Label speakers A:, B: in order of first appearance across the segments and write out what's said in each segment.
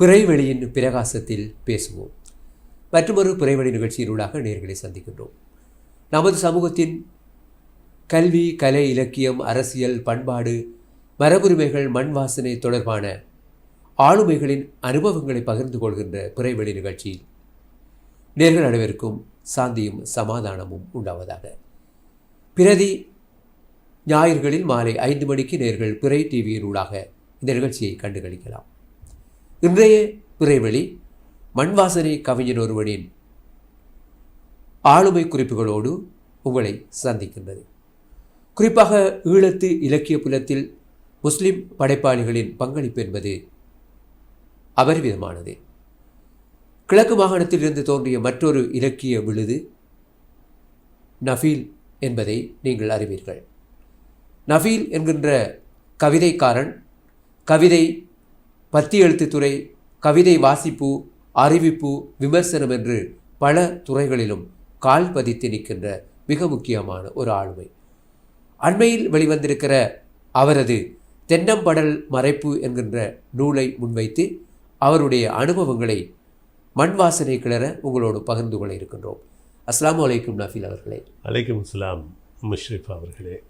A: பிறைவெளியின் பிரகாசத்தில் பேசுவோம். மற்றொரு பிறைவெளி நிகழ்ச்சியினூடாக நேர்களை சந்திக்கின்றோம். நமது சமூகத்தின் கல்வி கலை இலக்கியம் அரசியல் பண்பாடு மரபுரிமைகள் மண் வாசனை தொடர்பான ஆளுமைகளின் அனுபவங்களை பகிர்ந்து கொள்கின்ற பிறைவெளி நிகழ்ச்சியில் நேர்கள் அனைவருக்கும் சாந்தியும் சமாதானமும் உண்டாவதாக. பிரதி ஞாயிறுகளில் மாலை ஐந்து மணிக்கு நேர்கள் பிறை டிவியினூடாக இந்த நிகழ்ச்சியை கண்டுகளிக்கலாம். இன்றைய பிறைவெளி மண்வாசனை கவிஞர் ஒருவனின் ஆளுமை குறிப்புகளோடு உங்களை சந்திக்கின்றது. குறிப்பாக ஈழத்து இலக்கிய புலத்தில் முஸ்லிம் படைப்பாளிகளின் பங்களிப்பு என்பது அபரிவிதமானது. கிழக்கு மாகாணத்திலிருந்து தோன்றிய மற்றொரு இலக்கிய விழுது நஃபீல் என்பதை நீங்கள் அறிவீர்கள். நஃபீல் என்கின்ற கவிதைக்காரன் கவிதை பத்தி எழுத்துத்துறை கவிதை வாசிப்பு அறிவிப்பு விமர்சனம் என்று பல துறைகளிலும் கால் பதித்து நிற்கின்ற மிக முக்கியமான ஒரு ஆளுமை. அண்மையில் வெளிவந்திருக்கிற அவரது தென்னம்படல் மறைப்பு என்கின்ற நூலை முன்வைத்து அவருடைய அனுபவங்களை மண் வாசனை கிளற உங்களோடு பகிர்ந்து கொள்ள இருக்கின்றோம். அஸ்ஸலாமு அலைக்கும் நஃபீல் அவர்களே.
B: அலைக்கும் அஸ்ஸலாம் முஷ்ரிஃப் அவர்களே.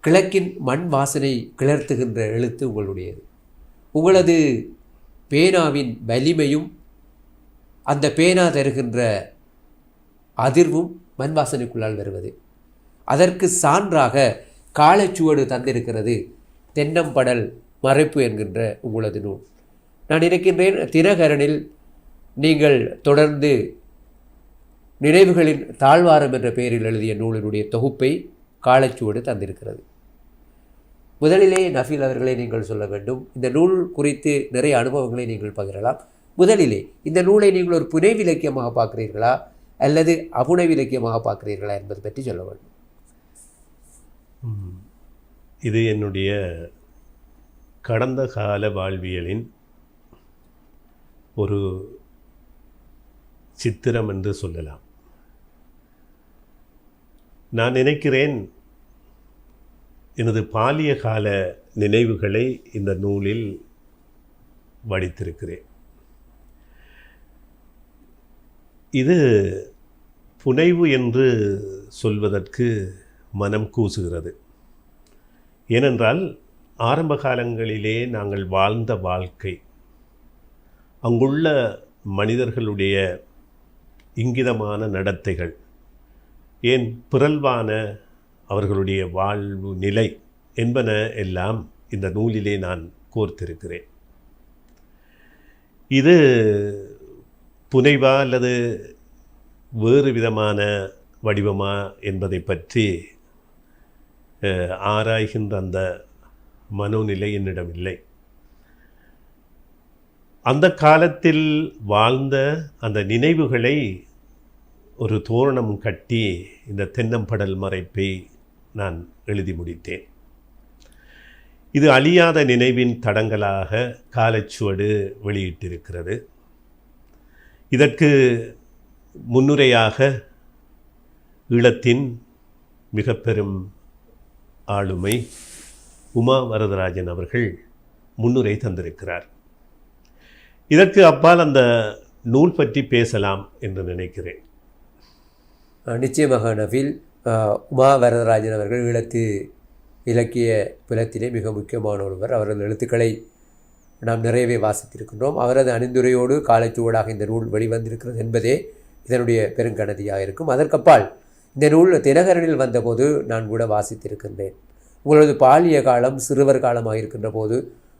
A: கிழக்கின் மண் வாசனை கிளர்த்துகின்ற எழுத்து உங்களுடையது. உங்களது பேனாவின் வலிமையும் அந்த பேனா தருகின்ற அதிர்வும் மண் வாசனைக்குள்ளால் வருவது. அதற்கு சான்றாக காலச்சுவடு தந்திருக்கிறது தென்னம்படல் மறைப்பு என்கின்ற உங்களது நூல். நான் நினைக்கின்றேன் தினகரனில் நீங்கள் தொடர்ந்து நினைவுகளின் தாழ்வாரம் என்ற பெயரில் எழுதிய நூலினுடைய தொகுப்பை காலச்சுவடு தந்திருக்கிறது. முதலிலே நஃபீல் அவர்களை நீங்கள் சொல்ல வேண்டும். இந்த நூல் குறித்து நிறைய அனுபவங்களை நீங்கள் பகிரலாம். முதலிலே இந்த நூலை நீங்கள் ஒரு புனைவிலக்கியமாக பார்க்குறீர்களா? அல்லது அபுணவிலக்கியமாக பார்க்குறீர்களா பார்க்கிறீர்களா என்பது பற்றி சொல்ல வேண்டும்.
B: இது என்னுடைய கடந்த கால வாழ்வியலின் ஒரு சித்திரம் என்று சொல்லலாம். நான் நினைக்கிறேன் எனது பாலிய கால நினைவுகளை இந்த நூலில் வடித்திருக்கிறேன். இது புனைவு என்று சொல்வதற்கு மனம் கூசுகிறது. ஏனென்றால் ஆரம்ப காலங்களிலே நாங்கள் வாழ்ந்த வாழ்க்கை அங்குள்ள மனிதர்களுடைய இங்கிதமான நடத்தைகள் ஏன் பிறல்வான அவர்களுடைய வாழ்வு நிலை என்பன எல்லாம் இந்த நூலிலே நான் கோர்த்திருக்கிறேன். இது புனைவா அல்லது வேறு விதமான வடிவமா என்பதை பற்றி ஆராய்கின்ற அந்த மனோநிலை என்னிடம் இல்லை அந்த காலத்தில் வாழ்ந்த அந்த நினைவுகளை ஒரு தோரணம் கட்டி இந்த தென்னம்படல் மறைப்பை நான் எழுதி முடித்தேன். இது அழியாத நினைவின் தடங்களாக காலச்சுவடு வெளியிட்டிருக்கிறது. இதற்கு முன்னுரையாக ஈழத்தின் மிக பெரும் ஆளுமை உமா வரதராஜன் அவர்கள் முன்னுரை தந்திருக்கிறார். இதற்கு அப்பால் அந்த நூல் பற்றி பேசலாம் என்று நினைக்கிறேன்.
A: நிச்சயமாக நஃபீல் உமா வரதராஜன் அவர்கள் ஈழத்து இலக்கிய புலத்திலே மிக முக்கியமான ஒருவர். அவரது எழுத்துக்களை நாம் நிறையவே வாசித்திருக்கின்றோம். அவரது அணிந்துரையோடு காலச்சுவடாக இந்த நூல் வெளிவந்திருக்கிறது என்பதே இதனுடைய பெருங்கணதியாக இருக்கும். அதற்கப்பால் இந்த நூல் தினகரனில் வந்தபோது நான் கூட வாசித்திருக்கின்றேன். உங்களது பாலிய காலம் சிறுவர் காலமாக இருக்கின்ற போது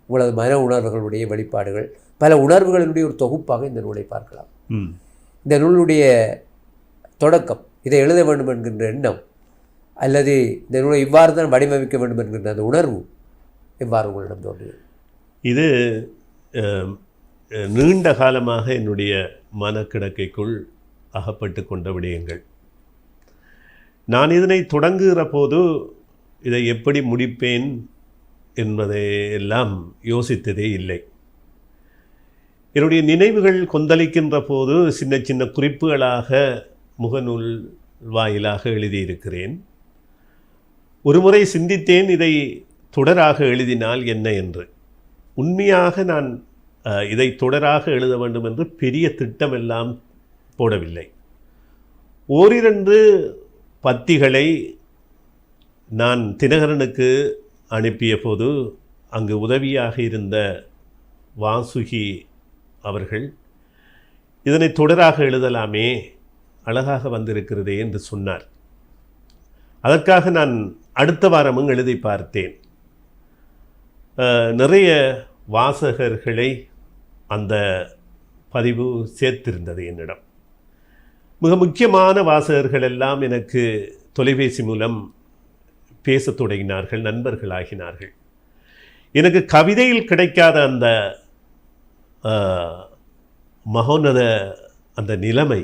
A: உங்களது மன உணர்வுகளுடைய வெளிப்பாடுகள் பல உணர்வுகளினுடைய ஒரு தொகுப்பாக இந்த நூலை பார்க்கலாம். இந்த நூலுடைய தொடக்கம் இதை எழுத வேண்டும் என்கின்ற எண்ணம் அல்லது இந்த நூலை இவ்வாறு தான் வடிவமைக்க வேண்டும் என்கின்ற அந்த உணர்வு எவ்வாறு உங்களிடம் தோன்றியது.
B: இது நீண்ட காலமாக என்னுடைய மனக்கிடக்கைக்குள் அகப்பட்டு கொண்ட விடயங்கள். நான் இதனை தொடங்குகிற போது இதை எப்படி முடிப்பேன் என்பதை எல்லாம் யோசித்ததே இல்லை. என்னுடைய நினைவுகள் கொந்தளிக்கின்ற போது சின்ன சின்ன குறிப்புகளாக முகநூல் வாயிலாக எழுதியிருக்கிறேன். ஒருமுறை சிந்தித்தேன் இதை தொடராக எழுதினால் என்ன என்று. உண்மையாக நான் இதை தொடராக எழுத வேண்டும் என்று பெரிய திட்டமெல்லாம் போடவில்லை. ஓரிரண்டு பத்திகளை நான் தினகரனுக்கு அனுப்பிய போது அங்கு உதவியாக இருந்த வாசுகி அவர்கள் இதனை தொடராக எழுதலாமே அழகாக வந்திருக்கிறதே என்று சொன்னார். அதற்காக நான் அடுத்த வாரமும் எழுதி பார்த்தேன். நிறைய வாசகர்களை அந்த பதிவு சேர்த்திருந்தது என்னிடம். மிக முக்கியமான வாசகர்கள் எல்லாம் எனக்கு தொலைபேசி மூலம் பேசத் தொடங்கினார்கள் நண்பர்களாகினார்கள். எனக்கு கவிதையில் கிடைக்காத அந்த மகோன்னத அந்த நிலைமை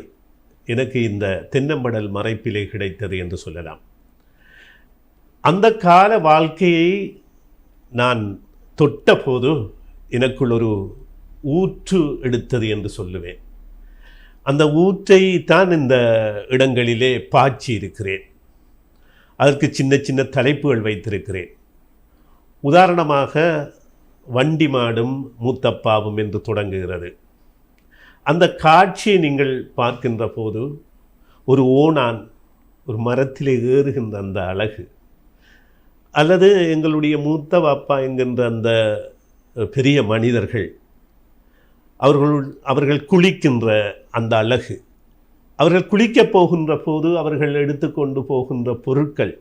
B: எனக்கு இந்த தென்னம்படல் மறைப்பிலே கிடைத்தது என்று சொல்லலாம். அந்த கால வாழ்க்கையை நான் தொட்ட போது எனக்குள் ஒரு ஊற்று எடுத்தது என்று சொல்லுவேன். அந்த ஊற்றை தான் இந்த இடங்களிலே பாய்ச்சி இருக்கிறேன். அதற்கு சின்ன சின்ன தலைப்புகள் வைத்திருக்கிறேன். உதாரணமாக வண்டி மாடும் மூத்தப்பாவும் என்று தொடங்குகிறது. அந்த காட்சியை நீங்கள் பார்க்கின்ற போது ஒரு ஓணான் ஒரு மரத்திலே ஏறுகின்ற அந்த அழகு. அல்லது எங்களுடைய மூத்த பாப்பா என்கின்ற அந்த பெரிய மனிதர்கள் அவர்கள் அவர்கள் குளிக்கின்ற அந்த அழகு. அவர்கள் குளிக்கப் போகின்ற போது அவர்கள் எடுத்துக்கொண்டு போகின்ற பொருட்கள்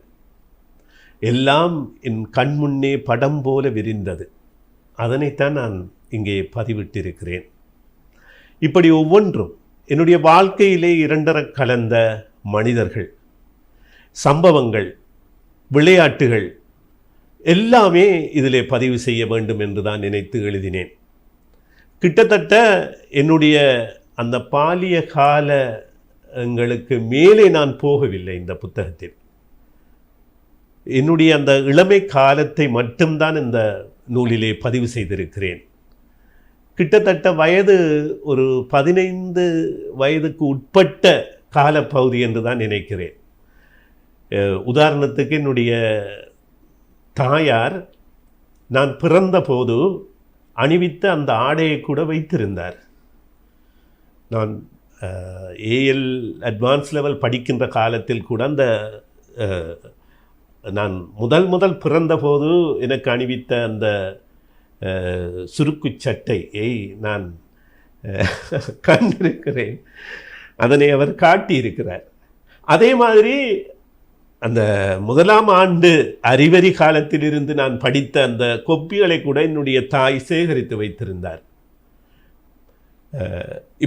B: எல்லாம் என் கண்முன்னே படம் போல விரிந்தது. அதனைத்தான் நான் இங்கே பதிவிட்டிருக்கிறேன். இப்படி ஒவ்வொன்றும் என்னுடைய வாழ்க்கையிலே இரண்டர கலந்த மனிதர்கள். சம்பவங்கள் விளையாட்டுகள் எல்லாமே இதிலே பதிவு செய்ய வேண்டும் என்று தான் நினைத்து எழுதினேன். கிட்டத்தட்ட என்னுடைய அந்த பாலிய காலங்களுக்கு மேலே நான் போகவில்லை இந்த புத்தகத்தில். என்னுடைய அந்த இளமை காலத்தை மட்டும்தான் இந்த நூலிலே பதிவு செய்திருக்கிறேன். கிட்டத்தட்ட வயது ஒரு பதினைந்து வயதுக்கு உட்பட்ட காலப்பகுதி என்று தான் நினைக்கிறேன். உதாரணத்துக்கு என்னுடைய தாயார் நான் பிறந்தபோது அணிவித்த அந்த ஆடையை கூட வைத்திருந்தார். நான் ஏஎல் அட்வான்ஸ் லெவல் படிக்கின்ற காலத்தில் கூட அந்த நான் முதல் முதல் பிறந்தபோது எனக்கு அணிவித்த அந்த சுருக்கு சட்டையை நான் கண்டிருக்கிறேன். அதனை அவர் காட்டியிருக்கிறார். அதே மாதிரி அந்த முதலாம் ஆண்டு அறிவறி காலத்திலிருந்து நான் படித்த அந்த கொப்பிகளை கூட என்னுடைய தாய் சேகரித்து வைத்திருந்தார்.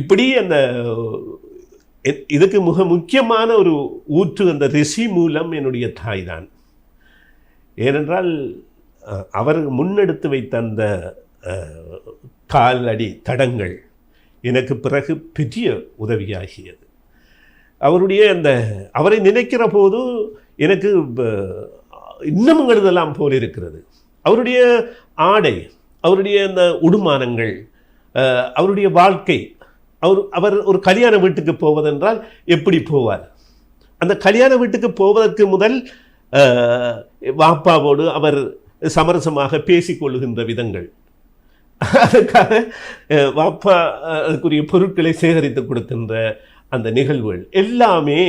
B: இப்படி அந்த இதுக்கு மிக முக்கியமான ஒரு ஊற்று அந்த ரிஷி மூலம் என்னுடைய தாய் தான். ஏனென்றால் அவர் முன்னெடுத்து வைத்த அந்த காலடி தடங்கள் எனக்கு பிறகு பெரிய உதவியாகியது. அவருடைய அந்த அவரை நினைக்கிற போது எனக்கு இன்னமும் எழுதலாம் போல் இருக்கிறது. அவருடைய ஆடை அவருடைய அந்த உடுமானங்கள் அவருடைய வாழ்க்கை அவர் அவர் ஒரு கல்யாண வீட்டுக்கு போவதென்றால் எப்படி போவார்? அந்த கல்யாண வீட்டுக்கு போவதற்கு முதல் வாப்பாவோடு அவர் சமரசமாக பேசிக்கொள்ளுகின்ற விதங்கள். அதுக்காக வாப்பா அதுக்குரிய பொருட்களை சேகரித்து கொடுக்கின்ற அந்த நிகழ்வுகள் எல்லாமே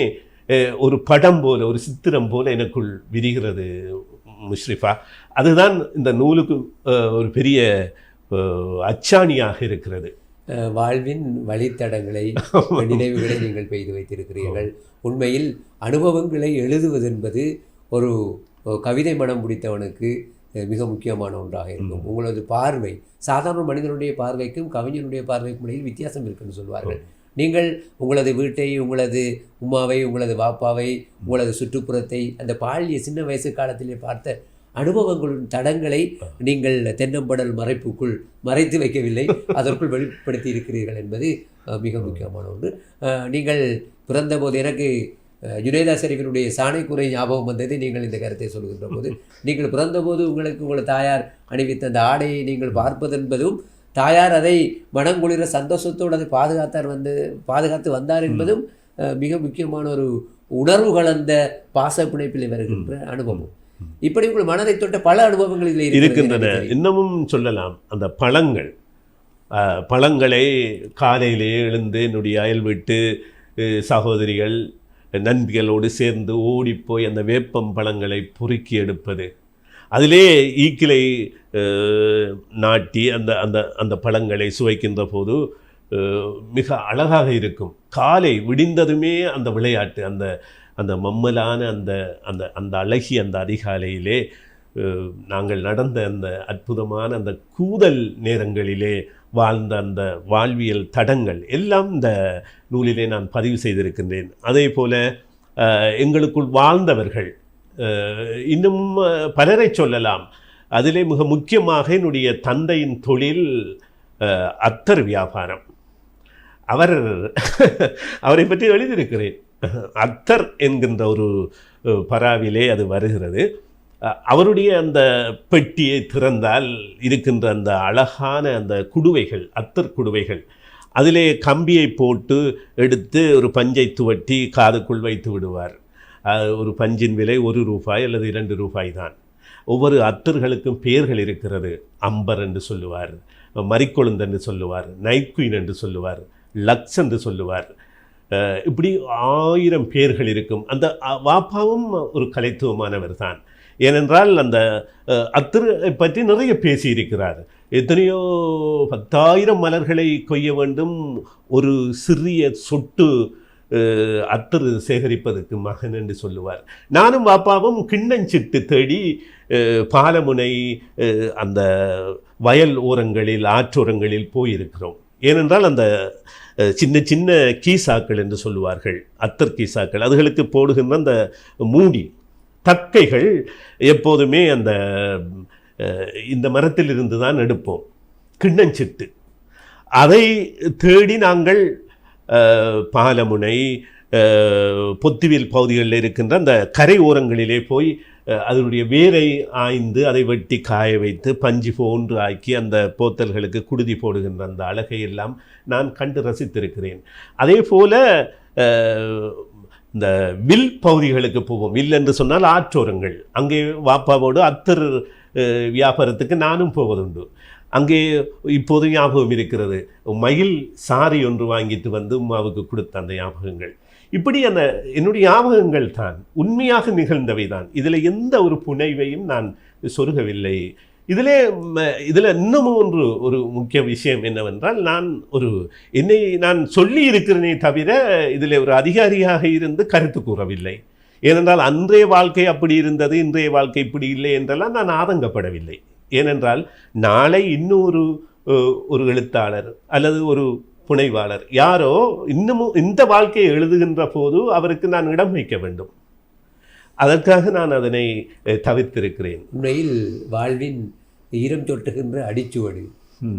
B: ஒரு படம் போல ஒரு சித்திரம் போல எனக்குள் விரிகிறது முஷ்ரிஃபா. அதுதான் இந்த நூலுக்கு ஒரு பெரிய அச்சாணியாக இருக்கிறது.
A: வாழ்வின் வழித்தடங்களை நினைவுகளை நீங்கள் பெய்து வைத்திருக்கிறீர்கள். உண்மையில் அனுபவங்களை எழுதுவது என்பது ஒரு கவிதை மனம் பிடித்தவனுக்கு மிக முக்கியமான ஒன்றாக இருக்கும். உங்களது பார்வை சாதாரண மனிதனுடைய பார்வைக்கும் கவிஞனுடைய பார்வைக்கும் இடையில் வித்தியாசம் இருக்குன்னு சொல்வார்கள். நீங்கள் உங்களது வீட்டை உங்களது உமாவை உங்களது வாப்பாவை உங்களது சுற்றுப்புறத்தை அந்த பாலிய சின்ன வயசு காலத்திலே பார்த்த அனுபவங்களின் தடங்களை நீங்கள் தென்னம்படல் மறைப்புக்குள் மறைத்து வைக்கவில்லை. அதற்குள் வெளிப்படுத்தி இருக்கிறீர்கள் என்பது மிக முக்கியமான ஒன்று. நீங்கள் பிறந்தபோது எனக்கு ஜுனைதா ஷெரீஃபினுடைய சாணைக்குறை ஞாபகம் வந்தது நீங்கள் இந்த கருத்தை சொல்கின்ற போது நீங்கள் பிறந்தபோது உங்களுக்கு உங்கள் தாயார் அணிவித்த அந்த ஆடையை நீங்கள் பார்ப்பதென்பதும் தாயார் அதை மனங்குளிர சந்தோஷத்தோடு அதை பாதுகாத்தார் வந்து பாதுகாத்து வந்தார் என்பதும் மிக முக்கியமான ஒரு உணர்வு கலந்த பாச பிணைப்பில் வருகின்ற அனுபவம். இப்படி உங்கள் மனதை தொட்ட பல அனுபவங்கள் இதில்
B: இருக்கின்றன. இன்னமும் சொல்லலாம். அந்த பழங்கள் பழங்களை காலையிலே எழுந்து என்னுடைய அயல் வீட்டு சகோதரிகள் நண்பிகளோடு சேர்ந்து ஓடிப்போய் அந்த வேப்பம் பழங்களை பொறுக்கி எடுப்பது. அதிலே ஈக்கிலை நாட்டி அந்த அந்த அந்த பழங்களை சுவைக்கின்ற போது மிக அழகாக இருக்கும். காலை விடிந்ததுமே அந்த விளையாட்டு அந்த அந்த மம்மலான அந்த அந்த அந்த அழகி அந்த அதிகாலையிலே நாங்கள் நடந்த அந்த அற்புதமான அந்த கூதல் நேரங்களிலே வாழ்ந்த அந்த வாழ்வியல் தடங்கள் எல்லாம் இந்த நூலிலே நான் பதிவு செய்திருக்கின்றேன். அதே போல எங்களுக்குள் வாழ்ந்தவர்கள் இன்னும் பலரை சொல்லலாம். அதிலே மிக முக்கியமாக என்னுடைய தந்தையின் தொழில் அத்தர் வியாபாரம். அவர் அவரை பற்றி எழுதியிருக்கிறேன். அத்தர் என்கின்ற ஒரு பராவிலே அது வருகிறது. அவருடைய அந்த பெட்டியை திறந்தால் இருக்கின்ற அந்த அழகான அந்த குடுவைகள் அத்தர் குடுவைகள் அதிலே கம்பியை போட்டு எடுத்து ஒரு பஞ்சை துவட்டி காதுக்குள் வைத்து விடுவார். ஒரு பஞ்சின் விலை ஒரு ரூபாய் அல்லது இரண்டு ரூபாய் தான். ஒவ்வொரு அத்தர்களுக்கும் பெயர்கள் இருக்கிறது. அம்பர் என்று சொல்லுவார் மரிக்கொழுந்து என்று சொல்லுவார் நைக்குயின் என்று சொல்லுவார் லக்ஸ் என்று சொல்லுவார். இப்படி ஆயிரம் பேர்கள் இருக்கும். அந்த வாப்பாவும் ஒரு கலைத்துவமானவர் தான். ஏனென்றால் அந்த அத்திரை பற்றி நிறைய பேசியிருக்கிறார். எத்தனையோ பத்தாயிரம் மலர்களை கொய்ய வேண்டும் ஒரு சிறிய சொட்டு அத்தர் சேகரிப்பதற்கு மகன் என்று சொல்லுவார். நானும் பாப்பாவும் கிண்ணஞ்சிட்டு தேடி பாலமுனை அந்த வயல் ஓரங்களில் ஆற்றோரங்களில் போயிருக்கிறோம். ஏனென்றால் அந்த சின்ன சின்ன கீசாக்கள் என்று சொல்லுவார்கள் அத்தர் கீசாக்கள். அதுகளுக்கு போடுகின்ற அந்த மூடி தக்கைகள் எப்போதுமே அந்த இந்த இந்த மரத்திலிருந்து தான் எடுப்போம். கிண்ணஞ்சிட்டு. அதை தேடி நாங்கள் பாலமுனை அஹ், பொத்துவில் பகுதிகளில் இருக்கின்ற அந்த கரை ஓரங்களிலே போய் அதனுடைய வேரை ஆய்ந்து அதை வெட்டி காய வைத்து பஞ்சு போன்று ஆக்கி அந்த போத்தல்களுக்கு குடுதி போடுகின்ற அந்த அழகை எல்லாம் நான் கண்டு ரசித்திருக்கிறேன். அதே போல இந்த வில் பகுதிகளுக்கு போவோம். வில் என்று சொன்னால் ஆற்றோரங்கள். அங்கே வாப்பாவோடு அத்தர் வியாபாரத்துக்கு நானும் போவதுண்டு. அங்கே இப்போது ஞாபகம் இருக்கிறது. மயில் சாரி ஒன்று வாங்கிட்டு வந்து உமாவுக்கு கொடுத்த அந்த ஞாபகங்கள். இப்படி அந்த என்னுடைய ஞாபகங்கள் தான் உண்மையாக நிகழ்ந்தவை தான். இதில் எந்த ஒரு புனைவையும் நான் சொருகவில்லை. இதிலே இதில் இன்னமும் ஒன்று ஒரு முக்கிய விஷயம் என்னவென்றால் நான் ஒரு என்னை நான் சொல்லி இருக்கிறேனே தவிர இதில் ஒரு அதிகாரியாக இருந்து கருத்து கூறவில்லை. ஏனென்றால் அன்றைய வாழ்க்கை அப்படி இருந்தது இன்றைய வாழ்க்கை இப்படி இல்லை என்றெல்லாம் நான் ஆதங்கப்படவில்லை. ஏனென்றால் நாளை இன்னொரு ஒரு எழுத்தாளர் அல்லது ஒரு புனைவாளர் யாரோ இன்னமும் இந்த வாழ்க்கையை எழுதுகின்ற போது அவருக்கு நான் இடம் வைக்க வேண்டும். அதற்காக நான் அதனை தவிர்த்திருக்கிறேன்.
A: உண்மையில் வாழ்வின் ஈரம் சொட்டுகின்ற அடிச்சுவடு.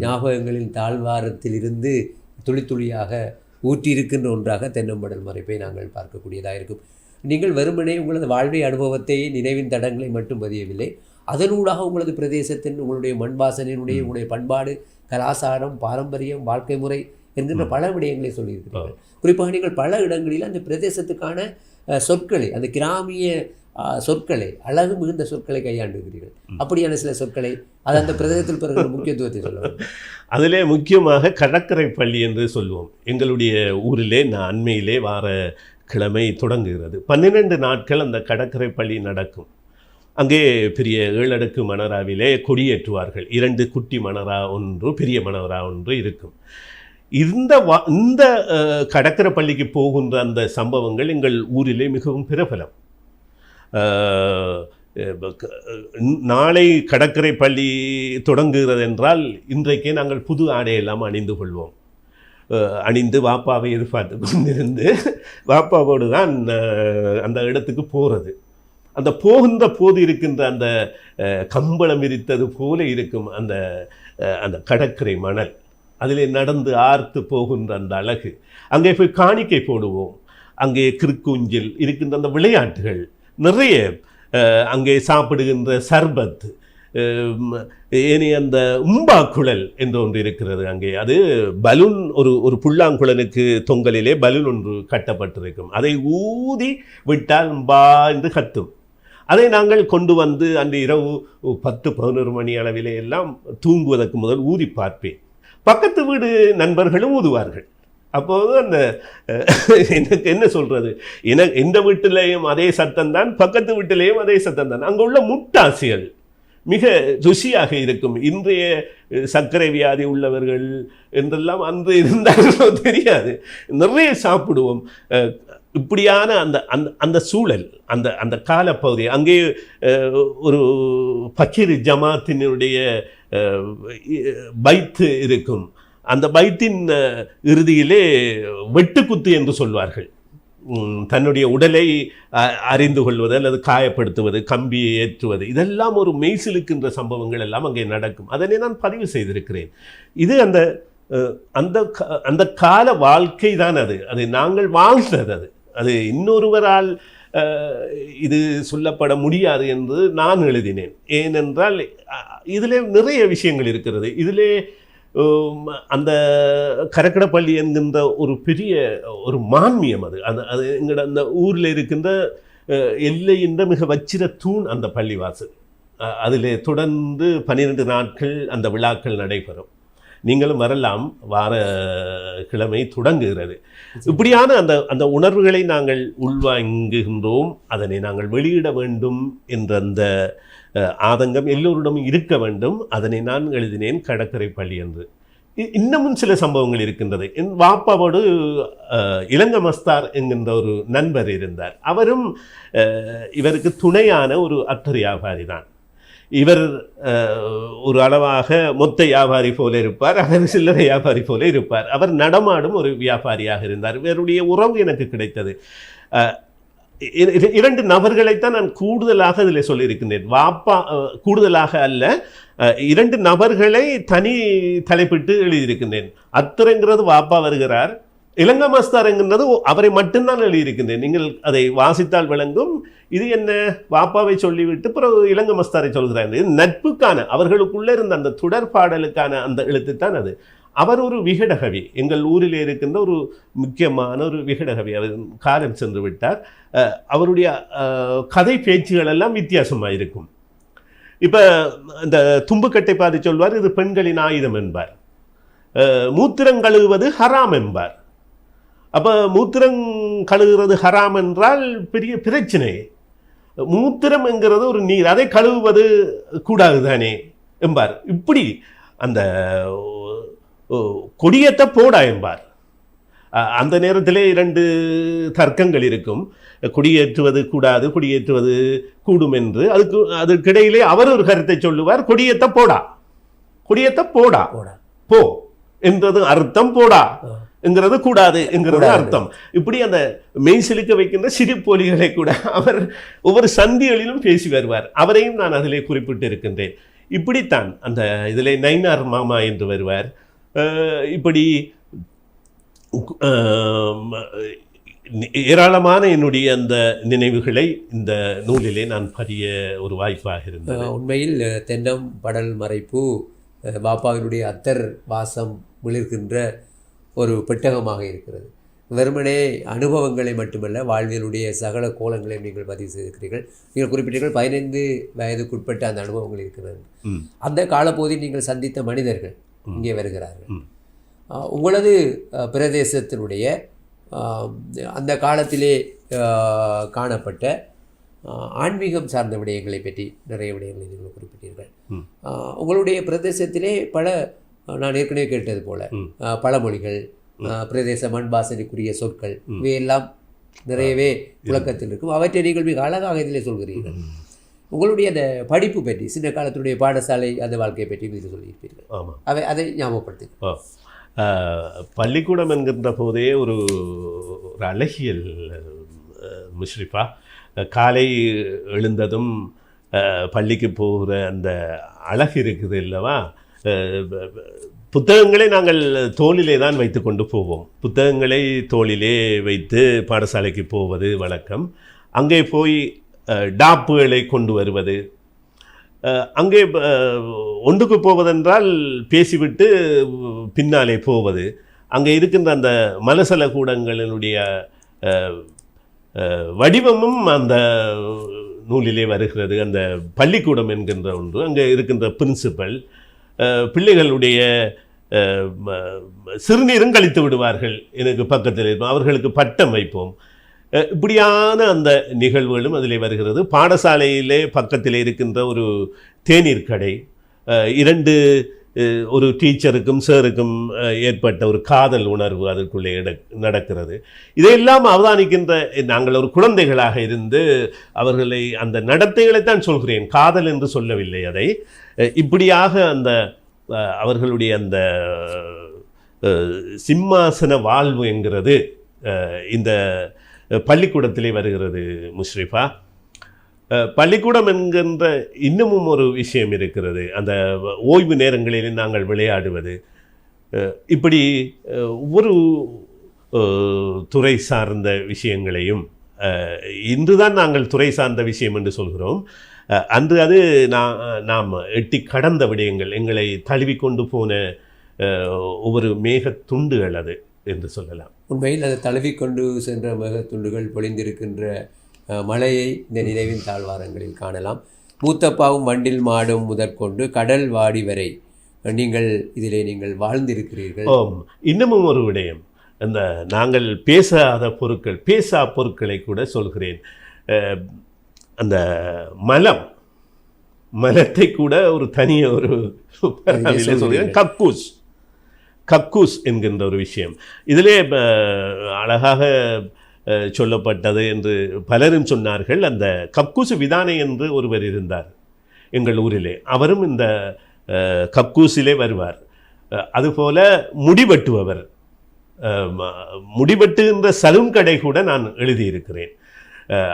A: ஞாபகங்களின் தாழ்வாரத்தில் இருந்து துளி துளியாக ஊற்றியிருக்கின்ற ஒன்றாக தென்னம்படல் மறைப்பை நாங்கள் பார்க்கக்கூடியதாக இருக்கும். நீங்கள் வெறுமனே உங்களது வாழ்வை அனுபவத்தை நினைவின் தடங்களை மட்டும் பதியவில்லை. அதனூடாக உங்களது பிரதேசத்தின் உங்களுடைய மண் வாசனையினுடைய உங்களுடைய பண்பாடு கலாச்சாரம் பாரம்பரியம் வாழ்க்கை முறை என்கின்ற பல விடயங்களை சொல்லியிருக்கிறீர்கள். குறிப்பாக நீங்கள் பல இடங்களில் அந்த பிரதேசத்துக்கான சொற்களை அந்த கிராமிய சொற்களை அழகு மிகுந்த சொற்களை கையாண்டுகிறீர்கள். அப்படியான சில சொற்களை அது அந்த பிரதேசத்தில் பிறகு முக்கியத்துவத்தை சொல்லுவாங்க
B: அதிலே முக்கியமாக கடற்கரை பள்ளி என்று சொல்லுவோம் எங்களுடைய ஊரிலே நான் அண்மையிலே வார கிழமை தொடங்குகிறது. பன்னிரெண்டு நாட்கள் அந்த கடற்கரை பள்ளி நடக்கும். அங்கே பெரிய ஏழடுக்கு மணராவிலே கொடியேற்றுவார்கள். இரண்டு குட்டி மணரா ஒன்று பெரிய மணரா ஒன்று இருக்கும். இந்த வா இந்த கடற்கரை பள்ளிக்கு போகின்ற அந்த சம்பவங்கள் எங்கள் ஊரிலே மிகவும் பிரபலம். நாளை கடற்கரை பள்ளி தொடங்குகிறது என்றால் இன்றைக்கே நாங்கள் புது ஆடையெல்லாம் அணிந்து கொள்வோம். அணிந்து வாப்பாவை எதிர்பார்த்து கொண்டிருந்து வாப்பாவோடு தான் அந்த இடத்துக்கு போகிறது அந்த போகின்ற போது இருக்கின்ற அந்த கம்பளம் விரித்தது போல இருக்கும் அந்த அந்த கடற்கரை மணல். அதிலே நடந்து ஆர்த்து போகின்ற அந்த அழகு. அங்கே போய் காணிக்கை போடுவோம். அங்கே கிறுக்குஞ்சில் இருக்கின்ற அந்த விளையாட்டுகள் நிறைய அங்கே சாப்பிடுகின்ற சர்பத் இனி ஏனி அந்த உம்பாக்குழல் என்று ஒன்று இருக்கிறது அங்கே. அது பலூன் ஒரு ஒரு புல்லாங்குழலுக்கு தொங்கலிலே பலூன் ஒன்று கட்டப்பட்டிருக்கும். அதை ஊதி விட்டால் உம்பா என்று கத்தும். அதை நாங்கள் கொண்டு வந்து அந்த இரவு பத்து பதினொரு மணி அளவிலே எல்லாம் தூங்குவதற்கு முதல் ஊதி பார்ப்பேன். பக்கத்து வீடு நண்பர்களும் ஊதுவார்கள். அப்போது அந்த எனக்கு என்ன சொல்றது? என இந்த வீட்டிலேயும் அதே சத்தம் தான் பக்கத்து வீட்டிலேயும் அதே சத்தம் தான். அங்கே உள்ள முட்டாசிகள் மிக ருசியாக இருக்கும். இன்றைய சர்க்கரை வியாதி உள்ளவர்கள் என்றெல்லாம் அன்று இருந்தார்களோ தெரியாது. நிறைய சாப்பிடுவோம். இப்படியான அந்த அந்த அந்த சூழல் அந்த அந்த காலப்பகுதி. அங்கே ஒரு பக்கீர் ஜமாத்தினுடைய பைத்து இருக்கும். அந்த பயத்தின் இறுதியிலே வெட்டுக்குத்து என்று சொல்வார்கள். தன்னுடைய உடலை அறிந்து கொள்வது அல்லது காயப்படுத்துவது கம்பியை ஏற்றுவது இதெல்லாம் ஒரு மெய்சிலுக்கின்ற சம்பவங்கள் எல்லாம் அங்கே நடக்கும். அதனை நான் பதிவு செய்திருக்கிறேன். இது அந்த அந்த அந்த கால வாழ்க்கை தான் அது. அது நாங்கள் வாழ்ந்தது அது. அது இன்னொருவரால் இது சொல்லப்பட முடியாது என்று நான் எழுதினேன். ஏனென்றால் இதிலே நிறைய விஷயங்கள் இருக்கிறது. இதிலே அந்த கரக்கடப்பள்ளி என்கின்ற ஒரு பெரிய ஒரு மான்மியம் அது. அது அது எங்களோட அந்த ஊரில் இருக்கின்ற எல்லையின்ற மிக வச்சிர தூண் அந்த பள்ளிவாசல். அதிலே தொடர்ந்து பன்னிரெண்டு நாட்கள் அந்த விழாக்கள் நடைபெறும். நீங்களும் வரலாம் வார கிழமை தொடங்குகிறது. இப்படியான அந்த அந்த உணர்வுகளை நாங்கள் உள்வாங்குகின்றோம். அதனை நாங்கள் வெளியிட வேண்டும் என்ற அந்த ஆதங்கம் எல்லோரிடமும் இருக்க வேண்டும். அதனை நான் எழுதினேன் கடற்கரை பள்ளி என்று. இ- இன்னமும் சில சம்பவங்கள் இருக்கின்றது. என் வாப்பாவோடு இளங்க மஸ்தார் என்கின்ற ஒரு நண்பர் இருந்தார். அவரும் அஹ், இவருக்கு துணையான ஒரு அத்தர் வியாபாரி தான். இவர் ஒரு அளவாக மொத்த வியாபாரி போல இருப்பார். அவர் சில்லறை வியாபாரி போல இருப்பார். அவர் நடமாடும் ஒரு வியாபாரியாக இருந்தார். இவருடைய உறவு எனக்கு கிடைத்தது. அஹ், இரண்டு நபர்களைத்தான் நான் கூடுதலாக இதில் சொல்லியிருக்கின்றேன். வாப்பா கூடுதலாக அல்ல இரண்டு நபர்களை தனி தலைப்பிட்டு எழுதியிருக்கின்றேன். அத்துறைங்கிறது வாப்பா வருகிறார். இளங்க மாஸ்தார் என்கின்றது அவரை மட்டும்தான் எழுதியிருக்கின்றேன். நீங்கள் அதை வாசித்தால் விளங்கும். இது என்ன? வாப்பாவை சொல்லிவிட்டு பிறகு இளங்க மஸ்தாரை சொல்கிறார். இது நட்புக்கான அவர்களுக்குள்ளே இருந்த அந்த தொடர்பாடலுக்கான அந்த எழுத்து தான் அது. அவர் ஒரு விகடகவி. எங்கள் ஊரில் இருக்கின்ற ஒரு முக்கியமான ஒரு விகடகவி. அவர் காலம் சென்று விட்டார். அவருடைய கதை பேச்சுகள் எல்லாம் வித்தியாசமாக இருக்கும். இப்போ இந்த தும்புக்கட்டை பார்த்து சொல்வார் இது பெண்களின் ஆயுதம் என்பார். மூத்திரம் கழுவுவது ஹராம் என்பார். அப்போ மூத்திரம் கழுவுறது ஹராம் என்றால் பெரிய பிரச்சனை. மூத்திரம் என்கிறது ஒரு நீர் அதை கழுவுவது கூடாது தானே என்பார். இப்படி அந்த ஓ, கொடியத்தை போடா என்பார். அந்த நேரத்திலே இரண்டு தர்க்கங்கள் இருக்கும். கொடியேற்றுவது கூடாது கொடியேற்றுவது கூடும் என்று. அதுக்கு அதுக்கிடையிலே அவர் ஒரு கருத்தை சொல்லுவார் கொடியத்தை போடா. கொடியத்தை போடா. போ என்றது அர்த்தம் போடா. என்கிறது கூடாது என்கிறது. அர்த்தம். இப்படி அந்த மெய் சிலுக்க வைக்கின்ற சிறு போலிகளை கூட அவர் ஒவ்வொரு சந்திகளிலும் பேசி வருவார். அவரையும் நான் அதிலே குறிப்பிட்டு இருக்கின்றேன் இப்படித்தான் அந்த இதிலே நைனார் மாமா என்று வருவார். இப்படி ஏராளமான என்னுடைய அந்த நினைவுகளை இந்த நூலிலே நான் பதிய ஒரு வாய்ப்பாக இருந்தது.
A: அஹ் உண்மையில் தென்னம் படல் மறைப்பு பாப்பாவினுடைய அத்தர் வாசம் விளிர்கின்ற ஒரு பெட்டகமாக இருக்கிறது. வெறுமனே அனுபவங்களை மட்டுமல்ல வாழ்வியலுடைய சகல கோலங்களை நீங்கள் பதிவு செய்திருக்கிறீர்கள். நீங்கள் குறிப்பிட்டீர்கள் பதினைந்து வயதுக்குட்பட்ட அந்த அனுபவங்கள் இருக்கிறது. அந்த காலப்பகுதியில் நீங்கள் சந்தித்த மனிதர்கள் இங்கே வருகிறார்கள். உங்களது பிரதேசத்தினுடைய அந்த காலத்திலே காணப்பட்ட ஆன்மீகம் சார்ந்த விடயங்களை பற்றி நிறைய விடயங்களை நீங்கள் குறிப்பிட்டீர்கள். உங்களுடைய பிரதேசத்திலே பல நான் ஏற்கனவே கேட்டது போல பழமொழிகள் பிரதேச மண் வாசனைக்குரிய சொற்கள். இவையெல்லாம் நிறையவே புழக்கத்தில் இருக்கும் அவற்றை நீங்கள் மிக அழகாக இதிலே சொல்கிறீர்கள். உங்களுடைய அந்த படிப்பு பற்றி சின்ன காலத்துடைய பாடசாலை அந்த வாழ்க்கையை பற்றி இதில் சொல்லியிருப்பீர்கள்.
B: ஆமாம்.
A: அவை அதை ஞாபகப்படுத்து
B: ஆ. ஆஹ், பள்ளிக்கூடம் என்கின்ற போதே ஒரு ஒரு அழகியல் முஷ்ரிஃபா காலை எழுந்ததும் பள்ளிக்கு போகிற அந்த அழகு இருக்குது இல்லவா? புத்தகங்களை நாங்கள் தோளிலே தான் வைத்து கொண்டு போவோம். புத்தகங்களை தோளிலே வைத்து பாடசாலைக்கு போவது வழக்கம். அங்கே போய் டாப்புகளை கொண்டு வருவது. அங்கே ஒன்றுக்கு போவதென்றால் பேசிவிட்டு பின்னாலே போவது. அங்கே இருக்கின்ற அந்த மலசல கூடங்களினுடைய வடிவமும் அந்த நூலிலே வருகிறது. அந்த பள்ளிக்கூடம் என்கின்ற ஒன்று அங்கே இருக்கின்ற பிரின்சிபல் பிள்ளைகளுடைய சிறுநீரும் கழித்து விடுவார்கள். எனக்கு பக்கத்தில் இருப்போம் அவர்களுக்கு பட்டம் வைப்போம். இப்படியான அந்த நிகழ்வுகளும் அதிலே வருகிறது. பாடசாலையிலே பக்கத்தில் இருக்கின்ற ஒரு தேநீர் கடை இரண்டு ஒரு டீச்சருக்கும் சருக்கும் ஏற்பட்ட ஒரு காதல் உணர்வு அதற்குள்ளே நடக்கிறது. இதையெல்லாம் அவதானிக்கின்ற நாங்கள் ஒரு குழந்தைகளாக இருந்து அவர்களை அந்த நடத்தைகளைத்தான் சொல்கிறேன். காதல் என்று சொல்லவில்லை அதை. இப்படியாக அந்த அவர்களுடைய அந்த சிம்மாசன வாழ்வு என்கிறது இந்த பள்ளிக்கூடத்திலே வருகிறது முஷ்ரிஃபா. பள்ளிக்கூடம் என்கின்ற இன்னமும் ஒரு விஷயம் இருக்கிறது. அந்த ஓய்வு நேரங்களில் நாங்கள் விளையாடுவது. இப்படி ஒரு ஒவ்வொரு துறை சார்ந்த விஷயங்களையும் இன்றுதான் நாங்கள் துறை சார்ந்த விஷயம் என்று சொல்கிறோம். அன்று அது நான் நாம் எட்டி கடந்த விடயங்கள் எங்களை தழுவி கொண்டு போன ஒவ்வொரு மேக துண்டுகள் அது என்று சொல்லலாம்.
A: உண்மையில் அது தழுவிக்கொண்டு சென்ற மேகத்துண்டுகள் பொழிந்திருக்கின்ற மலையை இந்த நினைவின் தாழ்வாரங்களில் காணலாம். மூத்தப்பாவும் வண்டில் மாடும் முதற்கொண்டு கடல் வாடி வரை நீங்கள் இதிலே நீங்கள் வாழ்ந்திருக்கிறீர்கள்.
B: இன்னமும் ஒரு விடயம். அந்த நாங்கள் பேசாத பொருட்கள் பேசா பொருட்களை கூட சொல்கிறேன். அந்த மலம் மலத்தை கூட ஒரு தனிய ஒரு. சொல்கிறேன். கக்கூஸ். கக்கூஸ் என்கின்ற ஒரு விஷயம். இதிலே அழகாக சொல்லப்பட்டது என்று பலரும் சொன்னார்கள். அந்த கக்கூசு விதானை என்று ஒருவர் இருந்தார் எங்கள் ஊரிலே. அவரும் இந்த கக்கூசிலே வருவார். அதுபோல முடிவெட்டுபவர். அஹ், முடிவெட்டுகின்ற சலூன் கடை கூட நான் எழுதியிருக்கிறேன்.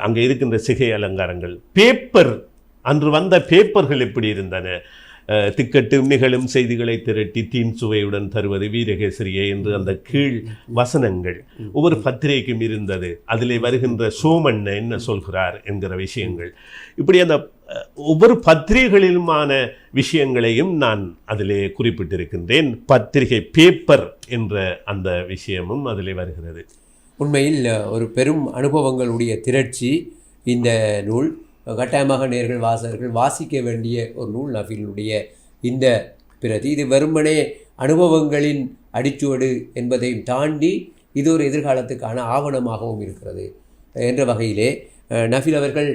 B: அங்கே இருக்கின்ற சிகை அலங்காரங்கள். பேப்பர் அன்று வந்த பேப்பர்கள் எப்படி இருந்தன? திக்கட்டும் நிகழும் செய்திகளை திரட்டி தீன் சுவையுடன் தருவது வீரகேசரியே என்று அந்த கீழ் வசனங்கள். ஒவ்வொரு பத்திரிகைக்கும் இருந்தது. அதிலே வருகின்ற சோமண்ண என்ன சொல்கிறார் என்கிற விஷயங்கள். இப்படி அந்த ஒவ்வொரு பத்திரிகைகளிலுமான விஷயங்களையும் நான் அதிலே குறிப்பிட்டிருக்கின்றேன். பத்திரிகை பேப்பர் என்ற அந்த விஷயமும் அதிலே வருகிறது.
A: உண்மையில் ஒரு பெரும் அனுபவங்களுடைய திரட்சி இந்த நூல். கட்டாயமாக நேர்கள் வாசகர்கள் வாசிக்க வேண்டிய ஒரு நூல் நஃபீலுடைய இந்த பிரதி. இது வெறுமனே அனுபவங்களின் அடிச்சுவடு என்பதையும் தாண்டி இது ஒரு எதிர்காலத்துக்கான ஆவணமாகவும் இருக்கிறது என்ற வகையிலே நஃபில் அவர்கள்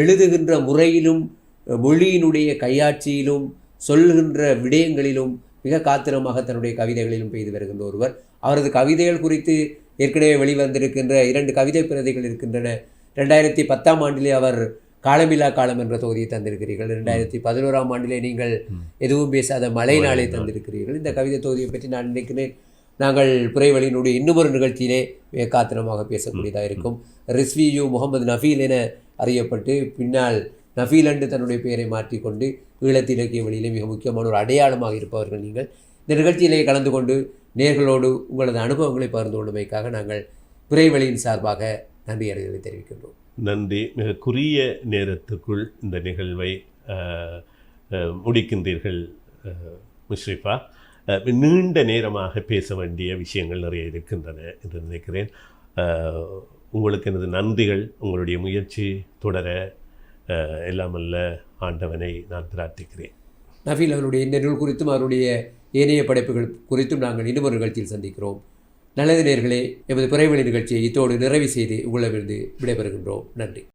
A: எழுதுகின்ற முறையிலும் மொழியினுடைய கையாட்சியிலும் சொல்லுகின்ற விடயங்களிலும் மிக காத்திரமாக தன்னுடைய கவிதைகளிலும் பெய்து வருகின்ற ஒருவர். அவரது கவிதைகள் குறித்து ஏற்கனவே வெளிவந்திருக்கின்ற இரண்டு கவிதை பிரதிகள் இருக்கின்றன. ரெண்டாயிரத்தி பத்தாம் ஆண்டிலே அவர் காலமில்லா காலம் என்ற தொகுதியை தந்திருக்கிறீர்கள். ரெண்டாயிரத்தி பதினோராம் ஆண்டிலே நீங்கள் எதுவும் பேசாத மழை நாளை தந்திருக்கிறீர்கள். இந்த கவிதை தொகுதியை பற்றி நான் நினைக்கிறேன். நாங்கள் புரைவழியினுடைய இன்னும் ஒரு நிகழ்ச்சியிலே மிக காத்திரமாக பேசக்கூடியதாக இருக்கும். ரிஸ்வி யு முகமது நஃபீல் என அறியப்பட்டு பின்னால் நஃபீல் என்று தன்னுடைய பெயரை மாற்றிக்கொண்டு ஈழத்து இலக்கிய வழியிலே மிக முக்கியமான ஒரு அடையாளமாக இருப்பவர்கள் நீங்கள். இந்த நிகழ்ச்சியிலே கலந்து கொண்டு நேர்களோடு உங்களது அனுபவங்களை பகிர்ந்து கொண்டமைக்காக நாங்கள் புரைவழியின் சார்பாக நன்றி அறிதலை தெரிவிக்கின்றோம்.
B: நன்றி. மிக குறுகிய நேரத்துக்குள் இந்த நிகழ்வை முடிக்கின்றீர்கள் முஷ்ரிஃபா. நீண்ட நேரமாக பேச வேண்டிய விஷயங்கள் நிறைய இருக்கின்றன என்று நினைக்கிறேன். உங்களுக்கு எனது நன்றிகள். உங்களுடைய முயற்சி தொடர எல்லாமல்ல எல்லாம் அல்ல ஆண்டவனை நான் பிரார்த்திக்கிறேன்.
A: நஃபீல் அவருடைய இந்த நூல் குறித்தும் அவருடைய ஏனைய படைப்புகள் குறித்தும் நாங்கள் இன்னும் ஒரு நிகழ்ச்சியில் சந்திக்கிறோம். நல்லது நேர்களே எமது குறைவழி நிகழ்ச்சியை இத்தோடு நிறைவு செய்து உங்களிடமிருந்து விடைபெறுகின்றோம். நன்றி.